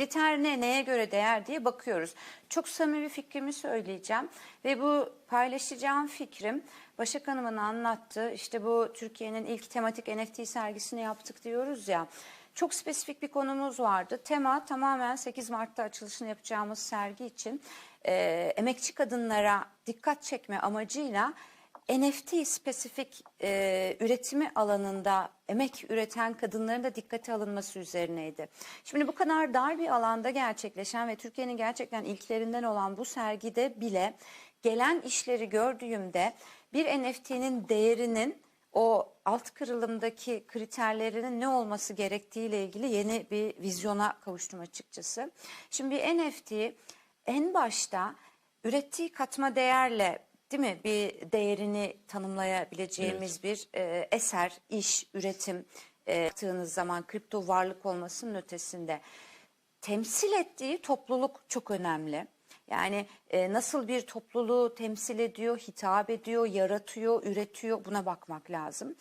Kriter ne, neye göre değer diye bakıyoruz. Çok samimi fikrimi söyleyeceğim ve bu paylaşacağım fikrim Başak Hanım'ın anlattığı işte bu Türkiye'nin ilk tematik NFT sergisini yaptık diyoruz ya. Çok spesifik bir konumuz vardı. Tema tamamen 8 Mart'ta açılışını yapacağımız sergi için e, emekçi kadınlara dikkat çekme amacıyla NFT spesifik e, üretimi alanında emek üreten kadınların da dikkate alınması üzerineydi. Şimdi bu kadar dar bir alanda gerçekleşen ve Türkiye'nin gerçekten ilklerinden olan bu sergide bile gelen işleri gördüğümde bir NFT'nin değerinin o alt kırılımdaki kriterlerinin ne olması gerektiğiyle ilgili yeni bir vizyona kavuştum açıkçası. Şimdi bir NFT en başta ürettiği katma değerle değil mi bir değerini tanımlayabileceğimiz bir e, eser, iş, üretim e, yaptığınız zaman kripto varlık olmasının ötesinde temsil ettiği topluluk çok önemli. Yani e, nasıl bir topluluğu temsil ediyor, hitap ediyor, yaratıyor, üretiyor buna bakmak lazım.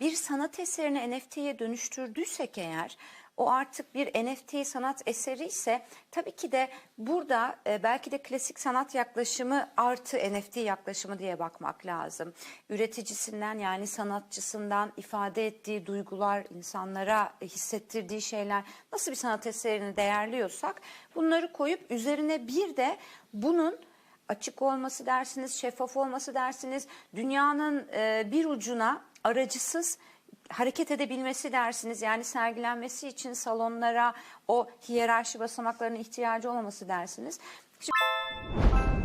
Bir sanat eserini NFT'ye dönüştürdüysek eğer o artık bir NFT sanat eseri ise tabii ki de burada e, belki de klasik sanat yaklaşımı artı NFT yaklaşımı diye bakmak lazım. Üreticisinden yani sanatçısından ifade ettiği duygular, insanlara hissettirdiği şeyler nasıl bir sanat eserini değerliyorsak bunları koyup üzerine bir de bunun açık olması dersiniz, şeffaf olması dersiniz, dünyanın e, bir ucuna aracısız hareket edebilmesi dersiniz. Yani sergilenmesi için salonlara o hiyerarşi basamaklarına ihtiyacı olmaması dersiniz. Şimdi-